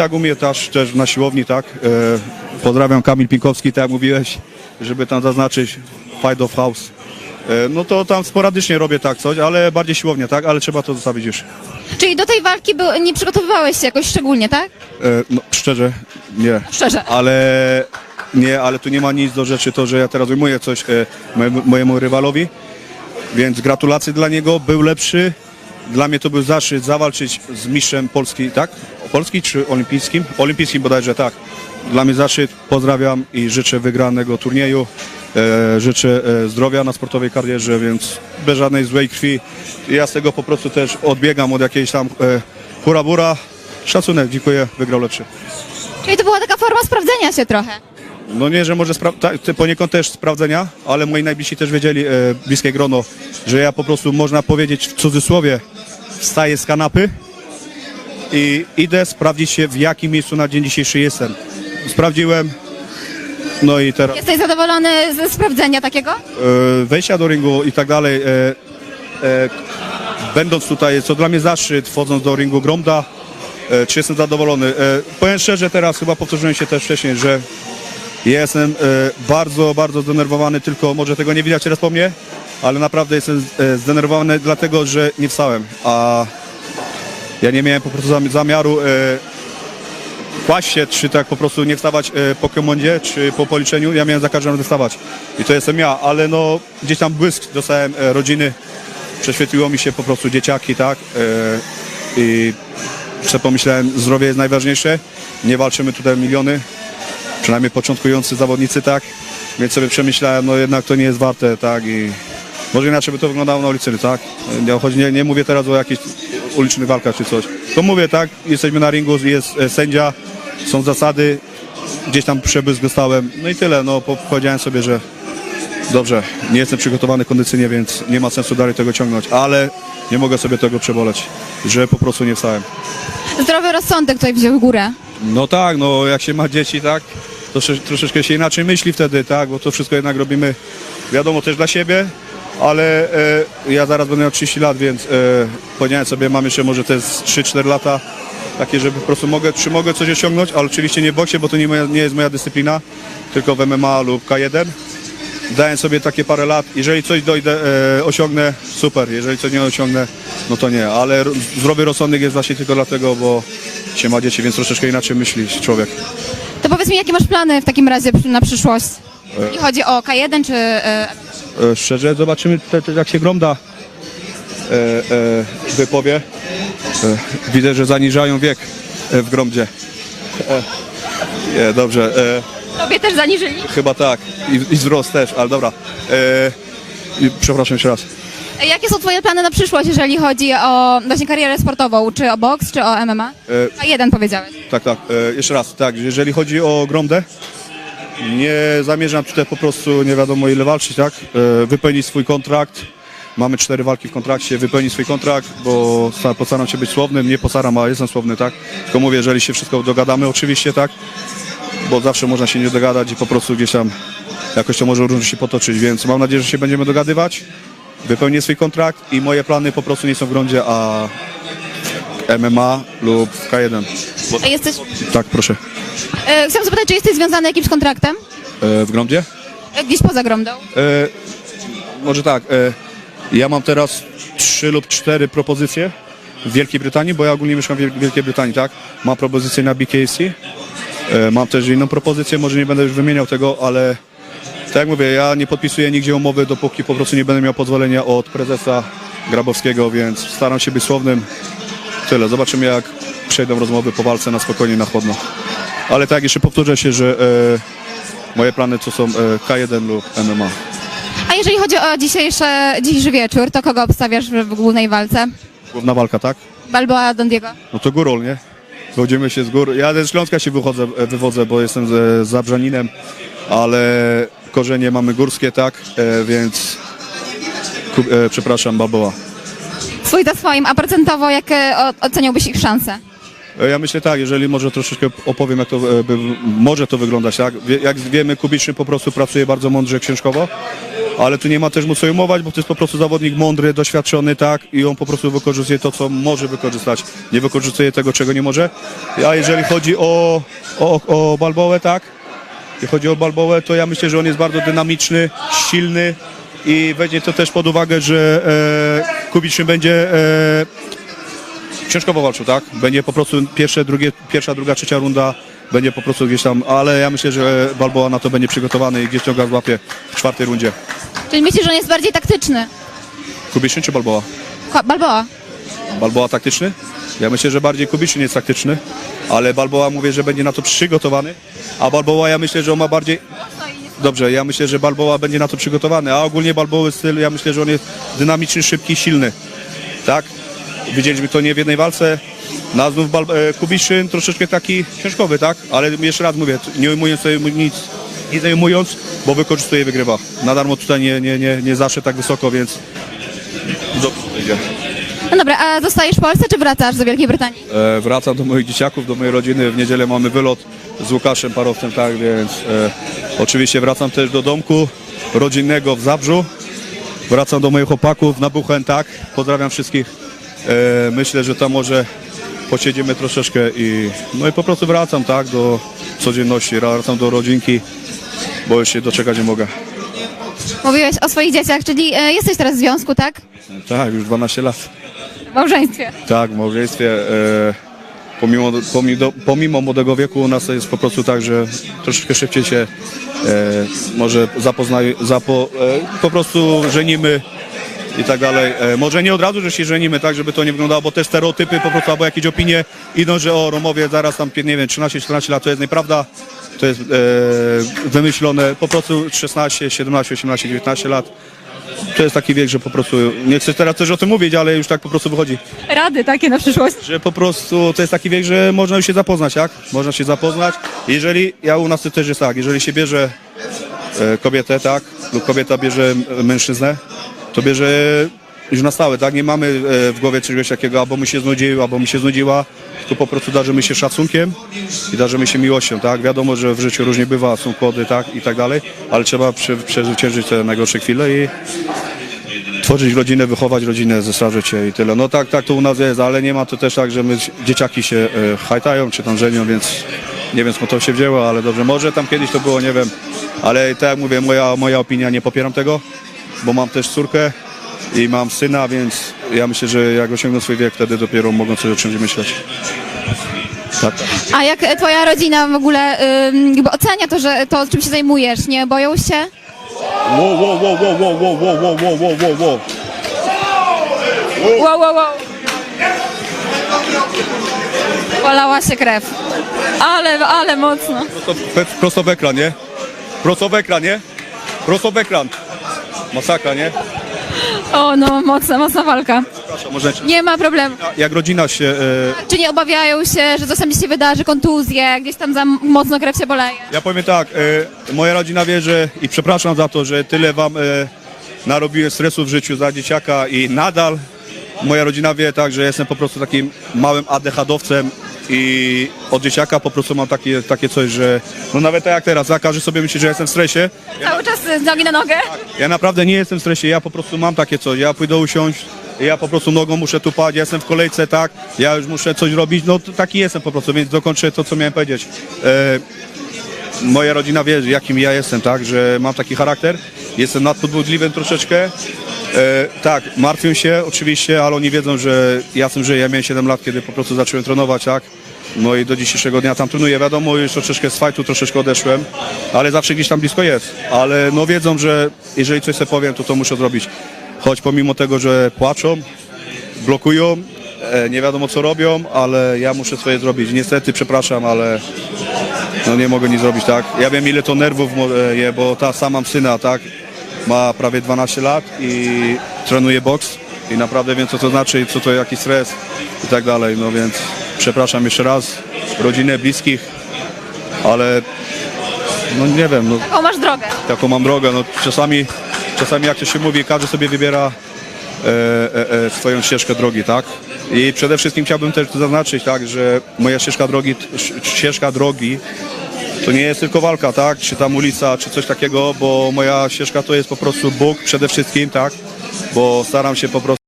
Jak umie też, też na siłowni, tak. E, pozdrawiam Kamil Pinkowski, tak jak mówiłeś, żeby tam zaznaczyć Fight of House. E, no to tam sporadycznie robię tak coś, ale bardziej siłownie, tak, ale trzeba to zostawić już. Czyli do tej walki był, nie przygotowywałeś się jakoś szczególnie, tak? E, no szczerze, nie. Szczerze. Ale nie, ale tu nie ma nic do rzeczy to, że ja teraz ujmuję coś e, mojemu, mojemu rywalowi, więc gratulacje dla niego, był lepszy. Dla mnie to był zaszczyt zawalczyć z mistrzem Polski, tak? Polski czy olimpijskim? Olimpijskim bodajże, tak. Dla mnie zaszczyt, pozdrawiam i życzę wygranego turnieju. E, życzę e, zdrowia na sportowej karierze, więc bez żadnej złej krwi. Ja z tego po prostu też odbiegam od jakiejś tam e, hura bura. Szacunek, dziękuję, wygrał lepszy. Czyli to była taka forma sprawdzenia się trochę. No nie, że może ta, poniekąd też sprawdzenia, ale moi najbliżsi też wiedzieli, e, bliskie grono, że ja po prostu można powiedzieć w cudzysłowie wstaję z kanapy i idę sprawdzić się w jakim miejscu na dzień dzisiejszy jestem. Sprawdziłem, no i teraz Jesteś zadowolony ze sprawdzenia takiego? e, wejścia do ringu i tak dalej. E, e, będąc tutaj, co dla mnie zaszczyt, wchodząc do ringu Gromda, e, czy jestem zadowolony. E, powiem szczerze teraz, chyba powtórzyłem się też wcześniej, że jestem e, bardzo, bardzo zdenerwowany, tylko może tego nie widać teraz po mnie, ale naprawdę jestem e, zdenerwowany dlatego, że nie wstałem, a ja nie miałem po prostu zami- zamiaru e, kłaść się, czy tak po prostu nie wstawać e, po komendzie, czy po policzeniu, ja miałem za każdym razem wstawać. I to jestem ja, ale no gdzieś tam błysk dostałem e, rodziny, prześwietliło mi się po prostu dzieciaki, tak, i sobie pomyślałem, zdrowie jest najważniejsze, nie walczymy tutaj miliony, przynajmniej początkujący zawodnicy, tak, więc sobie przemyślałem, no jednak to nie jest warte, tak, i może inaczej by to wyglądało na ulicy, tak, nie, chodzi, nie, nie mówię teraz o jakichś ulicznych walkach czy coś, to mówię, tak, jesteśmy na ringu, jest e, sędzia, są zasady, gdzieś tam przebłysk dostałem, no i tyle, no po, powiedziałem sobie, że dobrze, nie jestem przygotowany kondycyjnie, więc nie ma sensu dalej tego ciągnąć, ale nie mogę sobie tego przeboleć, że po prostu nie wstałem. Zdrowy rozsądek tutaj wziął górę. No tak, no jak się ma dzieci, tak, to trosze- troszeczkę się inaczej myśli wtedy, tak, bo to wszystko jednak robimy, wiadomo, też dla siebie, ale e, ja zaraz będę miał 30 lat, więc e, powiedziałem sobie, mam jeszcze może te z 3-4 lata, takie, żeby po prostu mogę, czy mogę coś osiągnąć, ale oczywiście nie w boksie, bo to nie, moja, nie jest moja dyscyplina, tylko w MMA lub K1. Dałem sobie takie parę lat, jeżeli coś dojdę, e, osiągnę, super, jeżeli coś nie osiągnę, no to nie, ale ro- zdrowy rozsądek jest właśnie tylko dlatego, bo się ma dzieci, więc troszeczkę inaczej myśli człowiek. To powiedz mi, jakie masz plany w takim razie na przyszłość? Jeśli chodzi o K1 czy... E, E, szczerze, zobaczymy te, te, jak się Gromda e, e, wypowie. E, widzę, że zaniżają wiek e, w Gromdzie. E, nie, dobrze, e, tobie też zaniżyli? chyba tak. I, I wzrost też, ale dobra. E, i, przepraszam jeszcze raz. E, Jakie są twoje plany na przyszłość, jeżeli chodzi o właśnie karierę sportową? Czy o boks, czy o MMA? E, K1 powiedziałeś. Tak, tak. E, jeszcze raz, tak, jeżeli chodzi o Gromdę, nie zamierzam tutaj po prostu nie wiadomo ile walczyć, tak? E, wypełnić swój kontrakt. Mamy cztery walki w kontrakcie, wypełnić swój kontrakt, bo sta- postaram się być słownym, nie postaram, a jestem słowny, tak? Tylko mówię, jeżeli się wszystko dogadamy, oczywiście, tak? Bo zawsze można się nie dogadać i po prostu gdzieś tam jakoś to może różnie się potoczyć, więc mam nadzieję, że się będziemy dogadywać. Wypełnię swój kontrakt i moje plany po prostu nie są w gruncie, a MMA lub w K1. Bo, A jesteś... tak, proszę. E, chciałam zapytać, czy jesteś związany jakimś kontraktem? E, w Gromdzie? E, gdzieś poza Gromdą? E, może tak, e, ja mam teraz trzy lub cztery propozycje w Wielkiej Brytanii, bo ja ogólnie mieszkam w Wiel- Wielkiej Brytanii, tak? Mam propozycję na BKC, e, mam też inną propozycję, może nie będę już wymieniał tego, ale tak jak mówię, ja nie podpisuję nigdzie umowy, dopóki po prostu nie będę miał pozwolenia od prezesa Grabowskiego, więc staram się być słownym. Tyle, zobaczymy jak przejdą rozmowy po walce na spokojnie, na chłodno. Ale tak, jeszcze powtórzę się, że e, moje plany to są e, K1 lub MMA. A jeżeli chodzi o dzisiejsze, dzisiejszy wieczór, to kogo obstawiasz w, głównej walce? Główna walka, tak? Balboa Don Diego? No to górol, nie? Chodzimy się z gór. Ja ze Śląska się wychodzę, e, wywodzę, bo jestem z, z Zabrzaninem, ale korzenie mamy górskie, tak? E, więc ku, e, przepraszam, Balboa. Swój za swoim, a procentowo jakie o- oceniałbyś ich szanse? E, Ja myślę tak, jeżeli może troszeczkę opowiem, jak to e, by, może to wyglądać, tak? Jak wiemy, Kubiczny po prostu pracuje bardzo mądrze książkowo, ale tu nie ma też mu co ujmować, bo to jest po prostu zawodnik mądry, doświadczony, tak, i on po prostu wykorzystuje to, co może wykorzystać. Nie wykorzystuje tego, czego nie może. A jeżeli chodzi o, o, o Balboę, tak, jeśli chodzi o Balboę, to ja myślę, że on jest bardzo dynamiczny, silny i weźmie to też pod uwagę, że Kubiczyn będzie e, ciężko walczył, tak? Będzie po prostu pierwsze, drugie, pierwsza, druga, trzecia runda będzie po prostu gdzieś tam, ale ja myślę, że Balboa na to będzie przygotowany i gdzieś ciąga złapie w czwartej rundzie. Czyli myślisz, że on jest bardziej taktyczny? Kubiczyn czy Balboa? Ko- Balboa. Balboa taktyczny? Ja myślę, że bardziej Kubiczyn jest taktyczny, ale Balboa mówię, że będzie na to przygotowany, a Balboa ja myślę, że on ma bardziej... Dobrze, ja myślę, że Balboa będzie na to przygotowany, a ogólnie Balboa styl, ja myślę, że on jest dynamiczny, szybki, silny. Tak? Widzieliśmy to nie w jednej walce. Na znów Bal- e, Kubiszyn troszeczkę taki ciężkowy, tak? Ale jeszcze raz mówię, nie ujmując sobie nic, nie zajmując, bo wykorzystuje, wygrywa. Na darmo tutaj nie, nie, nie, nie zawsze tak wysoko, więc dobrze idzie. No dobra, a zostajesz w Polsce, czy wracasz do Wielkiej Brytanii? E, wracam do moich dzieciaków, do mojej rodziny. W niedzielę mamy wylot z Łukaszem Parowcem, tak więc e, oczywiście wracam też do domku rodzinnego w Zabrzu. Wracam do moich chłopaków na Buchen, tak. Pozdrawiam wszystkich. E, myślę, że tam może posiedzimy troszeczkę i no i po prostu wracam, tak, do codzienności, wracam do rodzinki, bo już się doczekać nie mogę. Mówiłeś o swoich dzieciach, czyli e, jesteś teraz w związku, tak? Tak, już 12 lat. W małżeństwie. Tak, w małżeństwie e, pomimo, pomimo, pomimo młodego wieku u nas jest po prostu tak, że troszeczkę szybciej się e, może zapoznaj, zapo, e, po prostu żenimy i tak dalej. E, może nie od razu, że się żenimy, tak, żeby to nie wyglądało, bo te stereotypy po prostu, albo jakieś opinie idą, że o Romowie zaraz tam, nie wiem, 13-14 lat to jest nieprawda, to jest e, wymyślone, po prostu 16, 17, 18, 19 lat. To jest taki wiek, że po prostu, nie chcę teraz też o tym mówić, ale już tak po prostu wychodzi. Rady takie na przyszłość. Że po prostu to jest taki wiek, że można już się zapoznać, tak? Można się zapoznać. Jeżeli, ja u nas to też jest tak, jeżeli się bierze e, kobietę, tak? Lub kobieta bierze mężczyznę, to bierze już na stałe, tak? Nie mamy e, w głowie czegoś takiego, albo mi się znudził, albo mi się znudziła, po prostu darzymy się szacunkiem i darzymy się miłością, tak? Wiadomo, że w życiu różnie bywa, są kłody, tak? I tak dalej, ale trzeba prze, przezwyciężyć te najgorsze chwile i tworzyć rodzinę, wychować rodzinę, zestarzyć się i tyle. No tak, tak to u nas jest, ale nie ma to też tak, że my dzieciaki się e, hajtają czy tam żenią, więc nie wiem skąd to się wzięło, ale dobrze, może tam kiedyś to było, nie wiem, ale tak jak mówię, moja, moja opinia, nie popieram tego, bo mam też córkę i mam syna, więc ja myślę, że jak osiągną swój wiek, wtedy dopiero mogą coś o czymś myśleć. Tak. A jak e, twoja rodzina w ogóle ym, jakby ocenia to, że to, czym się zajmujesz? Nie boją się? Wow, wow, wow, wow, wow, wow, wow, wow, wow, wow, wow, wow. Wow, wow, wow. Polała się krew. Ale, ale mocno. Prosto, pe- prosto w ekran, nie? Prosto w ekran, nie? Prosto w ekran. Masakra, nie? O, no, mocna, mocna walka. Przepraszam, może Nie ma problemu. jak rodzina się e, Czy nie obawiają się, że czasami się wydarzy kontuzje, gdzieś tam za mocno krew się boleje? Ja powiem tak, e, moja rodzina wie, że i przepraszam za to, że tyle wam e, narobiłem stresu w życiu za dzieciaka i nadal moja rodzina wie tak, że jestem po prostu takim małym ADHD-owcem i od dzieciaka po prostu mam takie, takie coś, że no nawet tak jak teraz, tak, każdy sobie myśli, że jestem w stresie. Cały czas z nogi na nogę? Ja naprawdę nie jestem w stresie, ja po prostu mam takie coś, ja pójdę usiąść, ja po prostu nogą muszę tupać, ja jestem w kolejce, tak, ja już muszę coś robić, no taki jestem po prostu, więc dokończę to, co miałem powiedzieć. E, moja rodzina wie, jakim ja jestem, tak, że mam taki charakter, jestem nadpodbudliwym troszeczkę. E, tak, martwią się oczywiście, ale oni wiedzą, że ja tym żyję. Ja miałem 7 lat, kiedy po prostu zacząłem trenować, tak. No i do dzisiejszego dnia tam trenuję. Wiadomo, już troszeczkę z fajtu troszeczkę odeszłem, ale zawsze gdzieś tam blisko jest. Ale no wiedzą, że jeżeli coś sobie powiem, to to muszę zrobić. Choć pomimo tego, że płaczą, blokują, e, nie wiadomo co robią, ale ja muszę swoje zrobić. Niestety, przepraszam, ale no nie mogę nic zrobić, tak? Ja wiem ile to nerwów e, je, bo ta sama syna, tak? Ma prawie 12 lat i trenuje boks i naprawdę wiem co to znaczy, co to jaki stres i tak dalej, no więc przepraszam jeszcze raz, rodzinę, bliskich, ale no nie wiem, no O, masz drogę. taką mam drogę, no czasami, czasami jak to się mówi, każdy sobie wybiera e, e, e, swoją ścieżkę drogi, tak? I przede wszystkim chciałbym też tu zaznaczyć, tak, że moja ścieżka drogi, ścieżka drogi to nie jest tylko walka, tak? Czy tam ulica, czy coś takiego, bo moja ścieżka to jest po prostu Bóg przede wszystkim, tak? Bo staram się po prostu